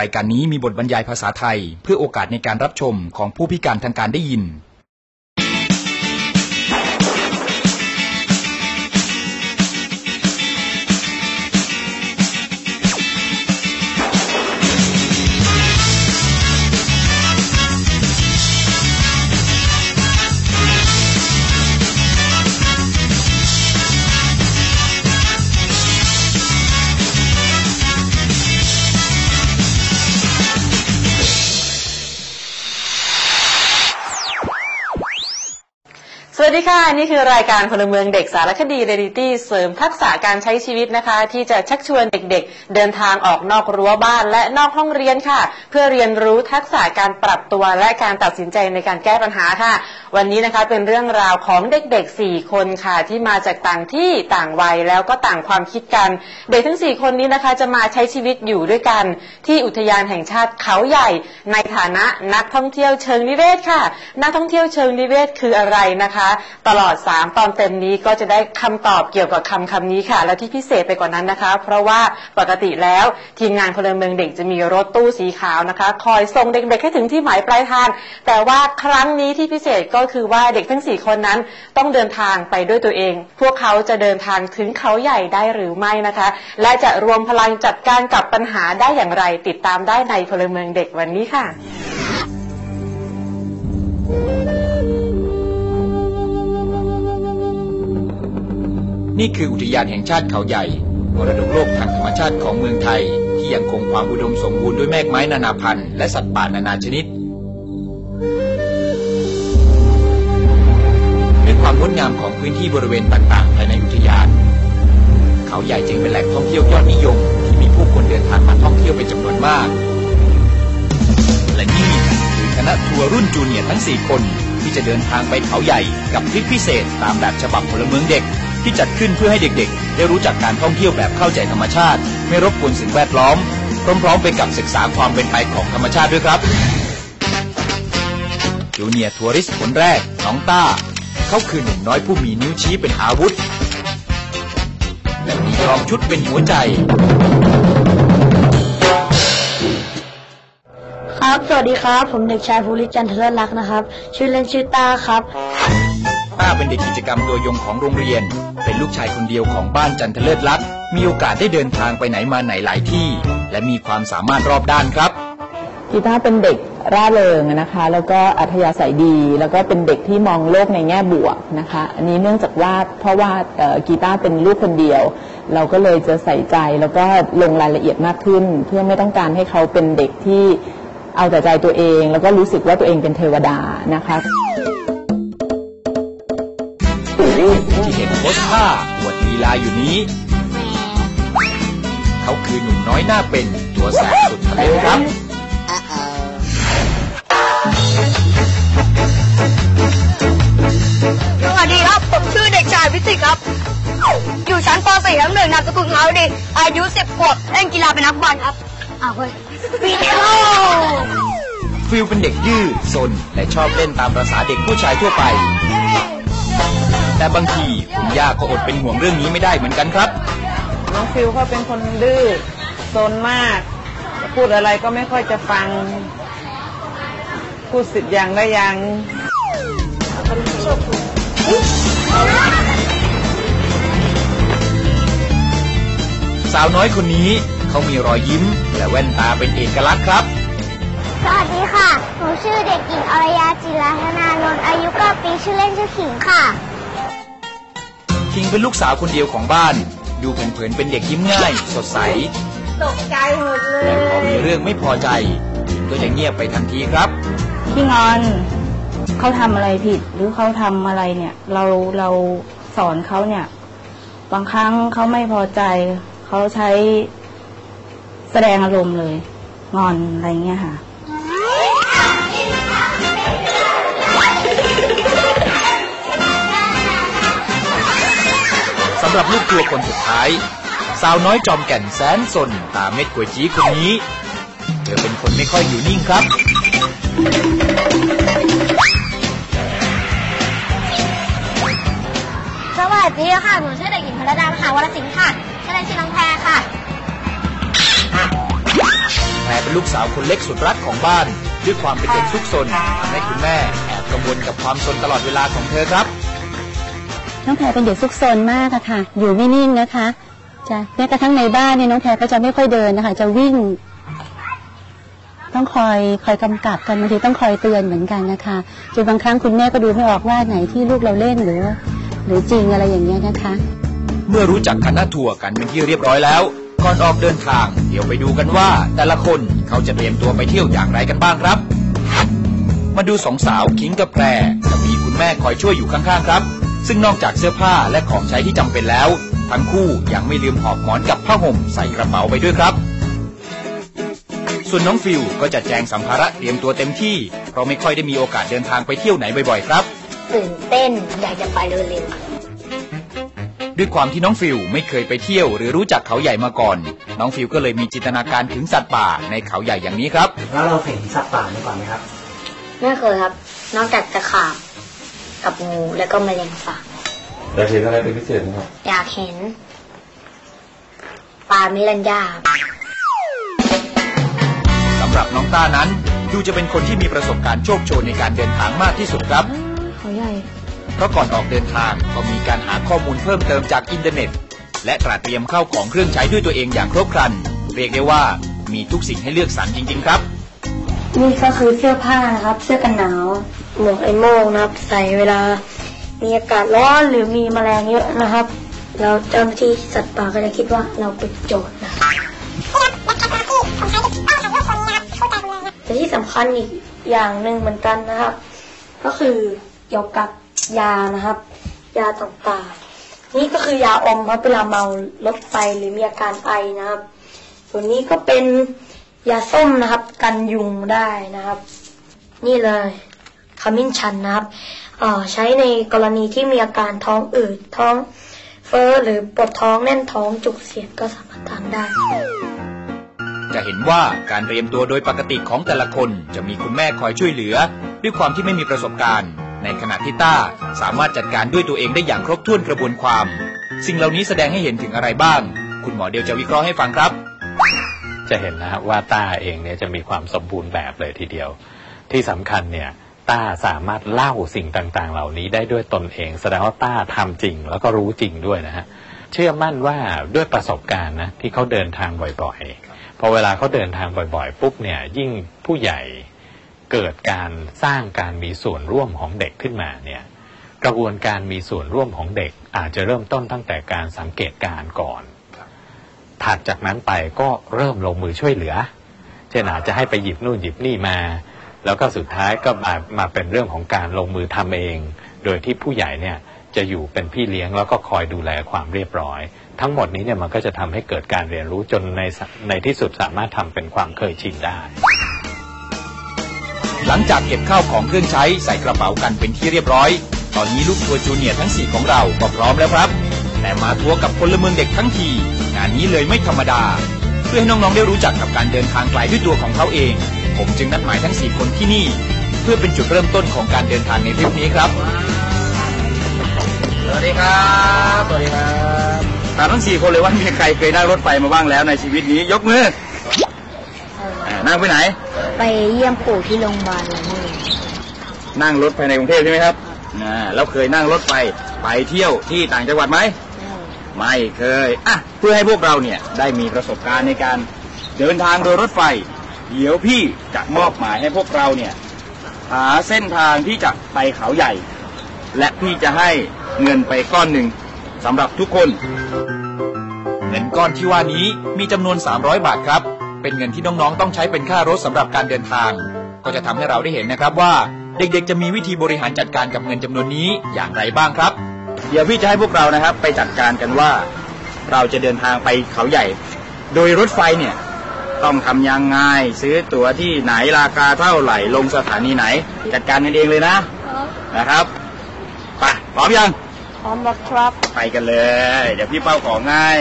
รายการนี้มีบทบรรยายภาษาไทย เพื่อโอกาสในการรับชมของผู้พิการทางการได้ยิน สวัสดีค่ะ นี่คือรายการพลเมืองเด็กสารคดีเรดิตี้เสริมทักษะการใช้ชีวิตนะคะ ที่จะชักชวนเด็กๆ เดินทางออกนอกรั้วบ้านและนอกห้องเรียนค่ะ เพื่อเรียนรู้ทักษะการปรับตัวและการตัดสินใจในการแก้ปัญหาค่ะ วันนี้นะคะเป็นเรื่องราวของเด็กๆ 4 คนค่ะ ที่มาจากต่างที่ต่างวัยแล้วก็ต่างความคิดกัน เด็กทั้ง 4 คนนี้นะคะจะมาใช้ชีวิตอยู่ด้วยกัน ที่อุทยานแห่งชาติเขาใหญ่ ในฐานะนักท่องเที่ยวเชิงนิเวศค่ะ นักท่องเที่ยวเชิงนิเวศคืออะไรนะคะตลอด 3 ตอนเต็มนี้ก็จะได้คำตอบเกี่ยวกับคำคำนี้ค่ะ และที่พิเศษไปกว่านั้นนะคะ เพราะว่าปกติแล้วทีมงานพลเมืองเด็กจะมีรถตู้สีขาวนะคะ คอยส่งเด็กๆให้ถึงที่หมายปลายทาง แต่ว่าครั้งนี้ที่พิเศษก็คือว่าเด็กทั้ง 4 คนนั้นต้องเดินทางไปด้วยตัวเอง พวกเขาจะเดินทางถึงเขาใหญ่ได้หรือไม่นะคะ และจะรวมพลังจัดการกับปัญหาได้อย่างไรติดตามได้ในพลเมืองเด็กวันนี้ค่ะ นี่คืออุทยานแห่งชาติเขาใหญ่มรดกโลกทางธรรมชาติของเมืองไทย ที่ยังคงความอุดมสมบูรณ์ด้วยแมกไม้นานาพันธุ์และสัตว์ป่านานาชนิดด้วยความงดงามของพื้นที่บริเวณต่างๆภายในอุทยาน เขาใหญ่จึงเป็นแหล่งท่องเที่ยวยอดนิยม ที่มีผู้คนเดินทางมาท่องเที่ยวเป็นจำนวนมาก และนี่คือคณะทัวร์รุ่นจูเนียร์ทั้ง 4 คน ที่จะเดินทางไปเขาใหญ่กับทริปพิเศษตามแบบฉบับพลเมืองเด็ก ที่จัดขึ้นเพื่อให้เด็กๆ ได้รู้จักการท่องเที่ยวแบบเข้าใจธรรมชาติ ไม่รบกวนสิ่งแวดล้อม พร้อมๆไปกับศึกษาความเป็นไปของธรรมชาติด้วยครับจูเนียร์ทัวริสต์คนแรกน้องต้า เขาคือหนุ่มน้อยผู้มีนิ้วชี้เป็นอาวุธ และมีกลองชุดเป็นหัวใจ ครับ สวัสดีครับ ผมเด็กชายภูริจันทร์เทริญรักษ์นะครับ ชื่อเล่นชื่อตาครับ ต้าเป็นเด็กกิจกรรมตัวยงของโรงเรียน เป็นลูกชายคนเดียวของบ้านจันทเลิศลักษ์มีโอกาสได้เดินทางไปไหนมาไหนหลายที่ และมีความสามารถรอบด้านครับ กีตาเป็นเด็กร่าเริงนะคะ แล้วก็อัธยาศัยดี แล้วก็เป็นเด็กที่มองโลกในแง่บวกนะคะ อันนี้เนื่องจากว่าเพราะว่าเอ่อกีตาเป็นลูกคนเดียว เราก็เลยจะใส่ใจแล้วก็ลงรายละเอียดมากขึ้น เพื่อไม่ต้องการให้เขาเป็นเด็กที่เอาแต่ใจตัวเอง แล้วก็รู้สึกว่าตัวเองเป็นเทวดานะคะ ที่เห็นโพสท่าอวดลีลาอยู่นี้ เขาคือหนุ่มน้อยหน้าเป็นตัวแสบสุดทะเลนครับสวัสดีครับ ผมชื่อเด็กชายพิสิทธิ์ครับ อยู่ชั้นป .4 ทั้งหนึ่งนามสกุลเขาดี อายุ 10 ขวบเล่นกีฬาเป็นนักบอลครับ อ้าวเฮ้ยวิดีโอฟิลเป็นเด็กดื้อซนและชอบเล่นตามประษาเด็กผู้ชายทั่วไป แต่บางทีคุณย่าก็อดเป็นห่วงเรื่องนี้ไม่ได้เหมือนกันครับ น้องฟิลเขาเป็นคนดื้อโซนมาก พูดอะไรก็ไม่ค่อยจะฟัง พูดสิบอย่างได้อย่างสาวน้อยคนนี้เขามีรอยยิ้ม และแว่นตาเป็นเอกลักษณ์ครับ สวัสดีค่ะ หนูชื่อเด็กหญิงอรยาจิราธนานนท์อายุ9ปีชื่อเล่นชื่อขิงค่ะ คิงเป็นลูกสาวคนเดียวของบ้าน ดูเผินๆเป็นเด็กยิ้มง่าย สดใส ตกใจหมดเลแต่ยพอมีเรื่องไม่พอใจคิงก็จะเงียบไปทันทีครับที่งอนเขาทำอะไรผิดหรือเขาทำอะไรเนี่ย เราเราสอนเขาเนี่ย บางครั้งเขาไม่พอใจ เขาใช้แสดงอารมณ์เลย งอนอะไรเงี้ยค่ะ หรับลูกทัวร์คนสุดท้าย สาวน้อยจอมแก่นแสนสนตามเม็ดกวยจีคนนี้ เธอเป็นคนไม่ค่อยอยู่นิ่งครับ สวัสดีค่ะ หนูชื่อเด็กหญิงพรดามหาวรสิงห์ค่ะชื่อเล่นชื่อน้องแพรค่ะแพรเป็นลูกสาวคนเล็กสุดรักของบ้าน ด้วยความเป็นเด็กซุกซนทำให้คุณแม่แอบกังวลกับความซนตลอดเวลาของเธอครับ น้องแพรเป็นเด็กซุกซนมากอะค่ะ อยู่ไม่นิ่งนะคะจะแม้กระทั่งในบ้านเนี่ยน้องแพรก็จะไม่ค่อยเดินนะคะ จะวิ่ง ต้องคอยคอยกำกับกันบางทีต้องคอยเตือนเหมือนกันนะคะจนบางครั้งคุณแม่ก็ดูไม่ออกว่าไหนที่ลูกเราเล่นหรือว่าหรือจริงอะไรอย่างเงี้ยนะคะ เมื่อรู้จักคณะทัวร์กันเป็นที่เรียบร้อยแล้วก่อนออกเดินทาง เดี๋ยวไปดูกันว่า แต่ละคนเขาจะเตรียมตัวไปเที่ยวอย่างไรกันบ้างครับ มาดูสองสาวคิงกับแพรจะมีคุณแม่คอยช่วยอยู่ข้างๆครับ ซึ่งนอกจากเสื้อผ้าและของใช้ที่จำเป็นแล้ว ทั้งคู่ยังไม่ลืมหอบหมอนกับผ้าห่มใส่กระเป๋าไปด้วยครับ ส่วนน้องฟิวก็จะแจงสัมภาระเตรียมตัวเต็มที่ เพราะไม่ค่อยได้มีโอกาสเดินทางไปเที่ยวไหนบ่อยๆครับ ตื่นเต้นอยากจะไปเร็วด้วยความที่น้องฟิวไม่เคยไปเที่ยวหรือรู้จักเขาใหญ่มาก่อน น้องฟิวก็เลยมีจินตนาการถึงสัตว์ป่าในเขาใหญ่อย่างนี้ครับ แล้วเราเห็นสัตว์ป่ามาก่อนไหมครับๆไม่เคยครับ นอกจากตะขาบ กับงูแล้วก็แมลงสาบอยากเห็นอะไรเป็นพิเศษไหมครับอยากเห็นปลามิรันยาสำหรับน้องต้านั้นดูจะเป็นคนที่มีประสบการณ์โชคโชนในการเดินทางมากที่สุดครับเขาใหญ่เพราะก่อนออกเดินทางก็มีการหาข้อมูลเพิ่มเติมจากอินเทอร์เน็ต และตระเตรียมเข้าของเครื่องใช้ด้วยตัวเองอย่างครบครัน เรียกได้ว่ามีทุกสิ่งให้เลือกสรรจริง ๆ ครับ นี่ก็คือเสื้อผ้านะครับ เสื้อกันหนาว หมวกไอโม่งนะครับ ใส่เวลา มีอากาศร้อนหรือมีแมลงเยอะนะครับแล้วเจ้าหน้าที่สัตว์ป่าก็จะคิดว่าเราเป็นโจรนะครับแต่ที่สำคัญอีกอย่างหนึ่งเหมือนกันนะครับ ก็คือเกี่ยวกับยานะครับ ยาต่างๆนี่ก็คือยาอมครับเวลาเมารถไฟหรือมีอาการไอนะครับ ส่วนนี้ก็เป็นยาส้มนะครับ กันยุงได้นะครับ นี่เลย มิ้นชันนะครับเอ่อใช้ในกรณีที่มีอาการท้องอืดท้องเฟ้อหรือปวดท้องแน่นท้องจุกเสียดก็สามารถทานได้ จะเห็นว่าการเตรียมตัวโดยปกติของแต่ละคนจะมีคุณแม่คอยช่วยเหลือ ด้วยความที่ไม่มีประสบการณ์ ในขณะที่ต้าสามารถจัดการด้วยตัวเองได้อย่างครบถ้วนกระบวนความ สิ่งเหล่านี้แสดงให้เห็นถึงอะไรบ้าง คุณหมอเดียวจะวิเคราะห์ให้ฟังครับ จะเห็นนะฮะว่าต้าเองเนี่ยจะมีความสมบูรณ์แบบเลยทีเดียว ที่สำคัญเนี่ย ต้าสามารถเล่าสิ่งต่างๆ เหล่านี้ได้ด้วยตนเอง แสดงว่าต้าทำจริง แล้วก็รู้จริงด้วยนะฮะเชื่อมั่นว่าด้วยประสบการณ์นะที่เขาเดินทางบ่อยๆพอเวลาเขาเดินทางบ่อยๆ ปุ๊บเนี่ยยิ่งผู้ใหญ่เกิดการสร้างการมีส่วนร่วมของเด็กขึ้นมาเนี่ยกระบวนการมีส่วนร่วมของเด็กอาจจะเริ่มต้นตั้งแต่การสังเกตการก่อนถัดจากนั้นไปก็เริ่มลงมือช่วยเหลือ เช่นอาจจะให้ไปหยิบนู่นหยิบนี่มา แล้วก็สุดท้ายก็มามาเป็นเรื่องของการลงมือทำเอง โดยที่ผู้ใหญ่เนี่ยจะอยู่เป็นพี่เลี้ยงแล้วก็คอยดูแลความเรียบร้อย ทั้งหมดนี้เนี่ยมันก็จะทำให้เกิดการเรียนรู้จนในในที่สุดสามารถทำเป็นความเคยชินได้ หลังจากเก็บข้าวของเครื่องใช้ใส่กระเป๋ากันเป็นที่เรียบร้อย ตอนนี้ลูกทัวร์จูเนียร์ทั้ง 4 ของเราก็พร้อมแล้วครับ แต่มาทัวร์กับพลเมืองเด็กทั้งที งานนี้เลยไม่ธรรมดา เพื่อให้น้องๆได้รู้จักกับการเดินทางไกลด้วยตัวของเขาเอง ผมจึงนัดหมายทั้ง 4 คนที่นี่ เพื่อเป็นจุดเริ่มต้นของการเดินทางในทริปนี้ครับ สวัสดีครับ สวัสดีครับถามทั้งสี่คนเลยว่ามีใครเคยนั่งรถไฟมาบ้างแล้วในชีวิตนี้ยกมืออ่านั่งไปไหน ไปเยี่ยมปู่ที่โรงพยาบาลแล้วนี่นั่งรถไปในกรุงเทพใช่ไหมครับอ่าแล้วเคยนั่งรถไฟไปเที่ยวที่ต่างจังหวัดไหม ไม่เคย อะ เพื่อให้พวกเราเนี่ยได้มีประสบการณ์ในการเดินทางโดยรถไฟ เดี๋ยวพี่จะมอบหมายให้พวกเราเนี่ยหาเส้นทางที่จะไปเขาใหญ่ และพี่จะให้เงินไปก้อนหนึ่งสำหรับทุกคน เงินก้อนที่ว่านี้มีจำนวน 300 บาทครับ เป็นเงินที่น้องๆ ต้องใช้เป็นค่ารถสำหรับการเดินทาง ก็จะทำให้เราได้เห็นนะครับว่า เด็กๆ จะมีวิธีบริหารจัดการกับเงินจำนวนนี้อย่างไรบ้างครับ เดี๋ยวพี่จะให้พวกเรานะครับ ไปจัดการกันว่า เราจะเดินทางไปเขาใหญ่ โดยรถไฟเนี่ย ต้องทำยังไงซื้อตั๋วที่ไหนราคาเท่าไหร่ลงสถานีไหน จัดการกันเองเลยนะนะครับไปพร้อมยังพร้อมแล้วครับ ไปกันเลย เดี๋ยวพี่เป้าของง่าย